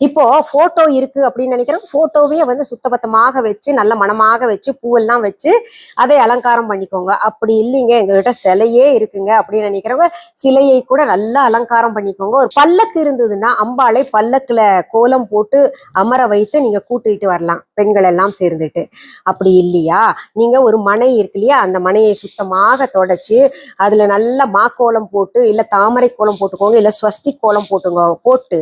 இப்போ போட்டோ இருக்கு அப்படின்னு நினைக்கிறோம் போட்டோவே வந்து சுத்தபத்தமாக வச்சு நல்ல மனமாக வச்சு பூவெல்லாம் வச்சு அதை அலங்காரம் பண்ணிக்கோங்க. அப்படி இல்லைங்க எங்ககிட்ட சிலையே இருக்குங்க அப்படின்னு நினைக்கிறவங்க சிலையை கூட நல்லா அலங்காரம் பண்ணிக்கோங்க. ஒரு பல்லக்கு இருந்ததுன்னா அம்பாளை பல்லக்குல கோலம் போட்டு அமர வைத்து நீங்க கூட்டிட்டு வரலாம் பெண்கள் எல்லாம் சேர்ந்துட்டு. அப்படி இல்லையா? நீங்க ஒரு மனை இருக்கு இல்லையா? அந்த மனையை சுத்தமாக தொடச்சு அதுல நல்ல மாக்கோலம் போட்டு இல்ல தாமரை கோலம் போட்டுக்கோங்க இல்ல ஸ்வஸ்தி கோலம் போட்டுங்க போட்டு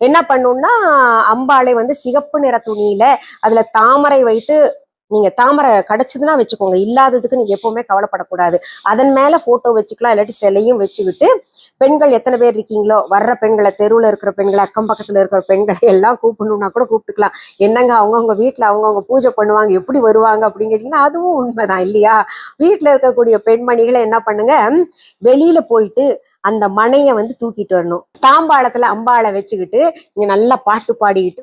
என்ன பண்ணுவோம் பண்ணணும்னா அம்பாளை வந்து சிகப்பு நிற துணியில அதுல தாமரை வைத்து நீங்க தாமரை கிடைச்சதுன்னா வச்சுக்கோங்க. இல்லாததுக்கு நீங்க எப்பவுமே கவலைப்படக்கூடாது. அதன் மேல போட்டோ வச்சுக்கலாம் இல்லாட்டி சிலையும் வச்சுக்கிட்டு பெண்கள் எத்தனை பேர் இருக்கீங்களோ வர்ற பெண்களை தெருவில் இருக்கிற பெண்களை அக்கம் பக்கத்துல இருக்கிற பெண்களை எல்லாம் கூப்பிடணும்னா கூட கூப்பிட்டுக்கலாம். என்னங்க அவங்கவுங்க வீட்டுல அவங்கவுங்க பூஜை பண்ணுவாங்க எப்படி வருவாங்க அப்படின்னு கேட்டீங்கன்னா அதுவும் உண்மைதான் இல்லையா? வீட்டுல இருக்கக்கூடிய பெண்மணிகளை என்ன பண்ணுங்க வெளியில போயிட்டு அந்த மனையை வந்து தூக்கிட்டு வரணும். தாம்பாளத்துல அம்பாளை வச்சுக்கிட்டு நீங்க நல்லா பாட்டு பாடிக்கிட்டு